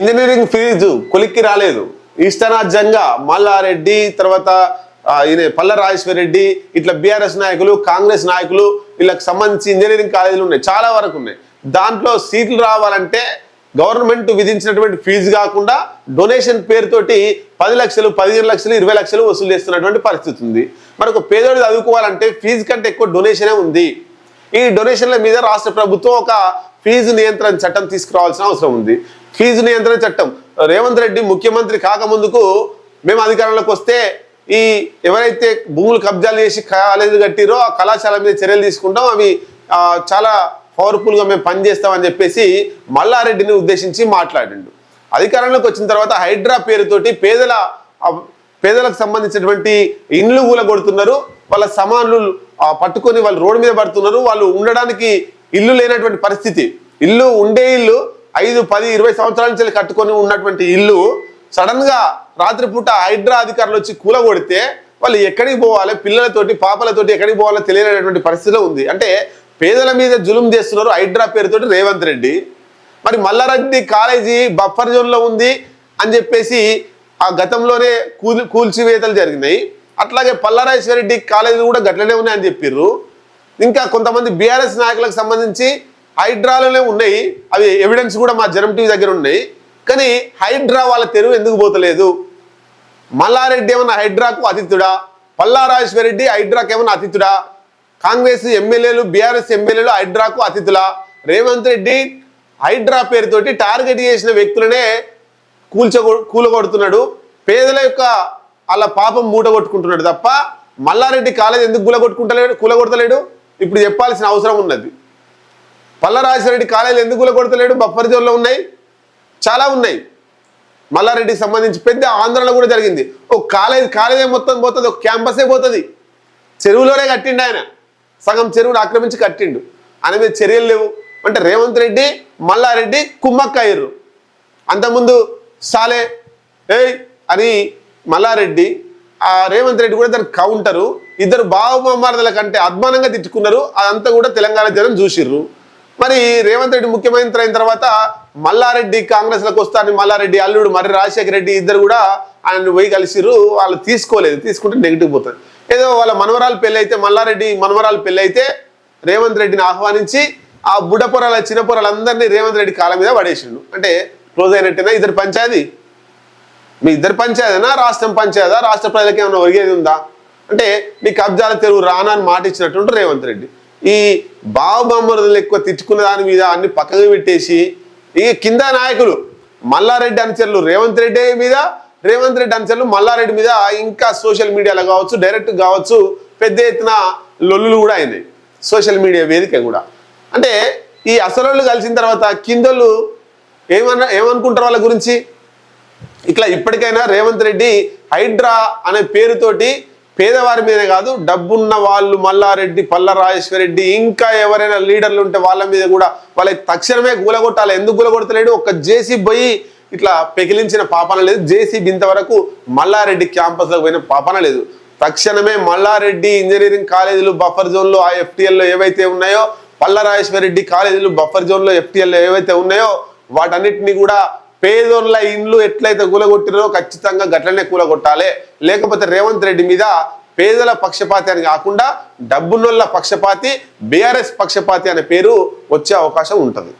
Engineering fee కొలిక్కి రాలేదు. ఇష్టరాజ్యంగా మల్లారెడ్డి తర్వాత ఈయన పల్ల రెడ్డి ఇట్లా బీఆర్ఎస్ నాయకులు కాంగ్రెస్ నాయకులు వీళ్ళకి సంబంధించి ఇంజనీరింగ్ కాలేజీలు ఉన్నాయి. చాలా వరకు ఉన్నాయి. దాంట్లో సీట్లు రావాలంటే గవర్నమెంట్ విధించినటువంటి ఫీజు కాకుండా డొనేషన్ పేరుతోటి పది లక్షలు పదిహేను లక్షలు ఇరవై లక్షలు వసూలు చేస్తున్నటువంటి పరిస్థితి ఉంది. మరి ఒక పేదోడు చదువుకోవాలంటే ఫీజు కంటే ఎక్కువ డొనేషనే ఉంది. ఈ డొనేషన్ల మీద రాష్ట్ర ప్రభుత్వం ఒక ఫీజు నియంత్రణ చట్టం తీసుకురావాల్సిన అవసరం ఉంది. ఫీజు నియంత్రణ చట్టం. రేవంత్ రెడ్డి ముఖ్యమంత్రి కాకముందుకు మేము అధికారంలోకి వస్తే ఈ ఎవరైతే భూములు కబ్జాలు చేసి కాలేజీలు కట్టిరో ఆ కళాశాల మీద చర్యలు తీసుకుంటాం. అవి చాలా పవర్ఫుల్గా మేము పనిచేస్తామని చెప్పేసి మల్లారెడ్డిని ఉద్దేశించి మాట్లాడిండు. అధికారంలోకి వచ్చిన తర్వాత హైడ్రా పేరుతోటి పేదల పేదలకు సంబంధించినటువంటి ఇండ్లు కూలగొడుతున్నారు. వాళ్ళ సమాన్లు పట్టుకొని వాళ్ళు రోడ్డు మీద పడుతున్నారు. వాళ్ళు ఉండడానికి ఇల్లు లేనటువంటి పరిస్థితి. ఇల్లు ఉండే ఇల్లు ఐదు పది ఇరవై సంవత్సరాల నుంచి కట్టుకొని ఉన్నటువంటి ఇల్లు సడన్గా రాత్రిపూట హైడ్రా అధికారులు వచ్చి కూలగొడితే వాళ్ళు ఎక్కడికి పోవాలి? పిల్లలతోటి పాపలతోటి ఎక్కడికి పోవాలో తెలియనటువంటి పరిస్థితిలో ఉంది. అంటే పేదల మీద జులుం చేస్తున్నారు హైడ్రా పేరుతోటి రేవంత్ రెడ్డి. మరి మల్లారెడ్డి కాలేజీ బఫర్ జోన్లో ఉంది అని చెప్పేసి ఆ గతంలోనే కూల్ కూల్చివేతలు జరిగినాయి. అట్లాగే పల్లారాజేశ్వరరెడ్డి కాలేజీలు కూడా గట్లనే ఉన్నాయని చెప్పిర్రు. ఇంకా కొంతమంది బీఆర్ఎస్ నాయకులకు సంబంధించి హైడ్రాలోనే ఉన్నాయి. అవి ఎవిడెన్స్ కూడా మా జనం టీవీ దగ్గర ఉన్నాయి. కానీ హైడ్రా వాళ్ళ తెరువు ఎందుకు పోతలేదు? మల్లారెడ్డి ఏమన్నా హైడ్రాకు అతిథుడా? పల్లారాజేశ్వరరెడ్డి హైడ్రాకు ఏమన్నా అతిథుడా? కాంగ్రెస్ ఎమ్మెల్యేలు బీఆర్ఎస్ ఎమ్మెల్యేలు హైడ్రాకు అతిథులా? రేవంత్ రెడ్డి హైడ్రా పేరుతోటి టార్గెట్ చేసిన వ్యక్తులనే కూల్చ కూలగొడుతున్నాడు. పేదల యొక్క వాళ్ళ పాపం మూట కొట్టుకుంటున్నాడు తప్ప మల్లారెడ్డి కాలేజ్ ఎందుకు కూలగొట్టుకుంటలేడు కూలగొడతలేడు? ఇప్పుడు చెప్పాల్సిన అవసరం ఉన్నది. పల్లరాజరెడ్డి కాలేజీలు ఎందుకు కూలగొడతలేడు? బఫర్ జోన్లో ఉన్నాయి. చాలా ఉన్నాయి. మల్లారెడ్డికి సంబంధించి పెద్ద ఆందోళన కూడా జరిగింది. ఓ కాలేజ్ కాలేజే మొత్తం పోతుంది ఒక క్యాంపసే పోతుంది. చెరువులోనే కట్టిండు ఆయన. సగం చెరువును ఆక్రమించి కట్టిండు. ఆయన మీద చర్యలు లేవు. అంటే రేవంత్ రెడ్డి మల్లారెడ్డి కుమ్మక్క అయ్యారు అంతకుముందు సాలే ఏయ్ అని మల్లారెడ్డి ఆ రేవంత్ రెడ్డి కూడా దానికి కౌంటరు. ఇద్దరు బావమార్దల కంటే అద్మానంగా తిట్టుకున్నారు. అదంతా కూడా తెలంగాణ జనం చూసిర్రు. మరి రేవంత్ రెడ్డి ముఖ్యమంత్రి అయిన తర్వాత మల్లారెడ్డి కాంగ్రెస్లకు వస్తారని మల్లారెడ్డి అల్లుడు మరి రాజశేఖర రెడ్డి ఇద్దరు కూడా ఆయన పోయి కలిసిర్రు. వాళ్ళు తీసుకోలేదు. తీసుకుంటే నెగిటివ్ పోతుంది. ఏదో వాళ్ళ మనవరాలు పెళ్ళి అయితే మల్లారెడ్డి మనవరాలు పెళ్ళి అయితే రేవంత్ రెడ్డిని ఆహ్వానించి ఆ బుడ్డపొరాల చిన్నపొరాలందరినీ రేవంత్ రెడ్డి కాలం మీద పడేసిండు. అంటే క్లోజ్ అయినట్టేనా ఇద్దరు పంచాయతీ? మీ ఇద్దరు పంచాయతీనా? రాష్ట్రం పంచాయతా రాష్ట్ర ప్రజలకి ఏమైనా ఒరిగేది ఉందా? అంటే మీ కబ్జాల తెరువు రానా అని మాట ఇచ్చినట్టు రేవంత్ రెడ్డి. ఈ బావబొమ్మరులు ఎక్కువ తిట్టుకున్న దాని మీద అన్ని పక్కకు పెట్టేసి ఈ కింద నాయకులు మల్లారెడ్డి అనుచరులు రేవంత్ రెడ్డి మీద రేవంత్ రెడ్డి అనుచరులు మల్లారెడ్డి మీద ఇంకా సోషల్ మీడియాలో కావచ్చు డైరెక్ట్ కావచ్చు పెద్ద ఎత్తున లొల్లులు కూడా అయినాయి. సోషల్ మీడియా వేదిక కూడా. అంటే ఈ అసలు కలిసిన తర్వాత కిందలు ఏమన్నా ఏమనుకుంటారు వాళ్ళ గురించి? ఇట్లా ఇప్పటికైనా రేవంత్ రెడ్డి హైడ్రా అనే పేరుతోటి పేదవారి మీదే కాదు డబ్బున్న వాళ్ళు మల్లారెడ్డి పల్లరాజేశ్వర రెడ్డి ఇంకా ఎవరైనా లీడర్లు ఉంటే వాళ్ళ మీద కూడా వాళ్ళకి తక్షణమే గులగొట్టాలి ఎందుకు గూలగొడతలేడు ఒక జేసీ పోయి ఇట్లా పెకిలించిన పాపన లేదు. జేసీబీ ఇంతవరకు మల్లారెడ్డి క్యాంపస్లోకి పోయిన పాపన లేదు. తక్షణమే మల్లారెడ్డి ఇంజనీరింగ్ కాలేజీలు బఫర్ జోన్లో ఆ ఎఫ్టీఎల్లో ఏవైతే ఉన్నాయో పల్లరాజేశ్వరరెడ్డి కాలేజీలు బఫర్ జోన్లో ఎఫ్టీఎల్లో ఏవైతే ఉన్నాయో వాటన్నిటిని కూడా పేదోళ్ళ ఇండ్లు ఎట్లయితే కూలగొట్టిరో ఖచ్చితంగా గట్లనే కూలగొట్టాలి. లేకపోతే రేవంత్ రెడ్డి మీద పేదల పక్షపాతి అని కాకుండా డబ్బున్నోళ్ళ పక్షపాతి బీఆర్ఎస్ పక్షపాతి అనే పేరు వచ్చే అవకాశం ఉంటుంది.